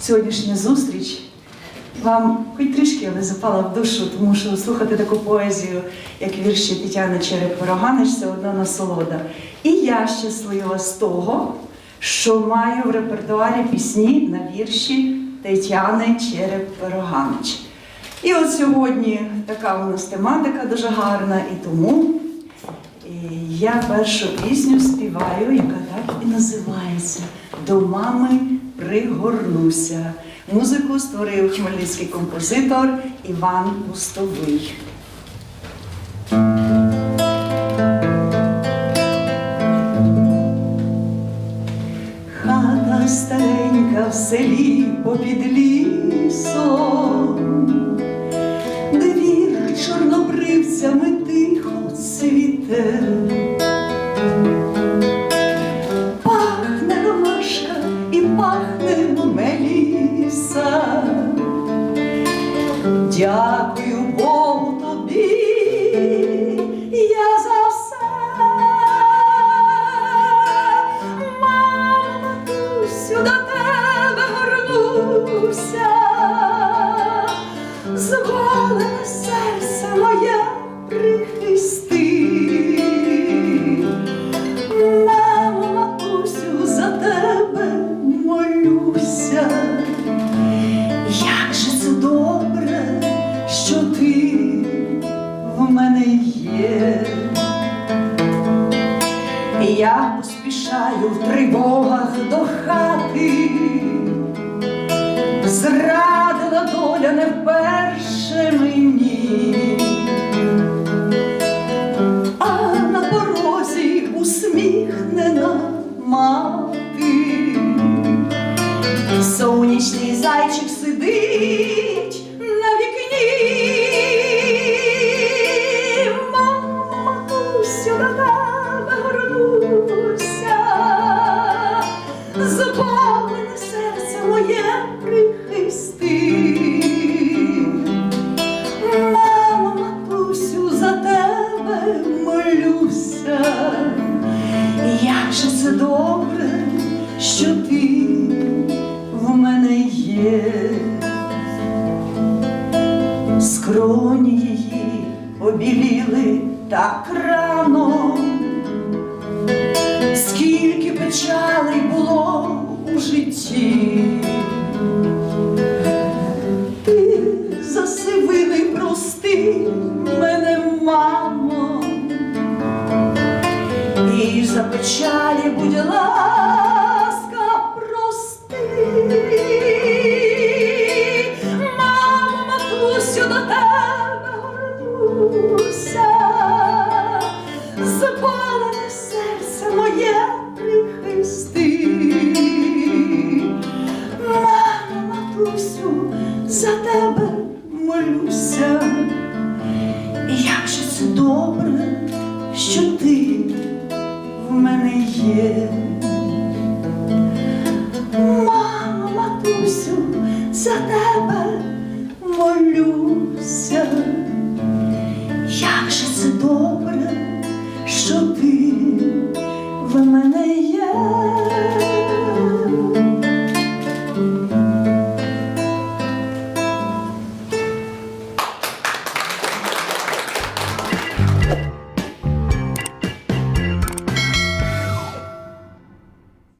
сьогоднішня зустріч вам хоч трішки, але запала в душу, тому що слухати таку поезію, як вірші Тетяни Череп-Роганич, це одна насолода. І я щаслива з того, що маю в репертуарі пісні на вірші Тетяни Череп-Роганич. І от сьогодні така у нас тематика дуже гарна, і тому е, я першу пісню співаю, яка так і називається До мами пригорнуся. Музику створив хмельницький композитор Іван Пустовий. Хата старенька в селі попід лісом, двір чорнобривцями тихо цвіте. Дякую Богу тобі, поспішаю в тривогах до хати, зрадила доля не вперше мені, а на порозі усміхнена мати. Сонячний зайчик сидить Скроні її обіліли так рано, скільки печалей мене є. Мамо, матусю, за тебе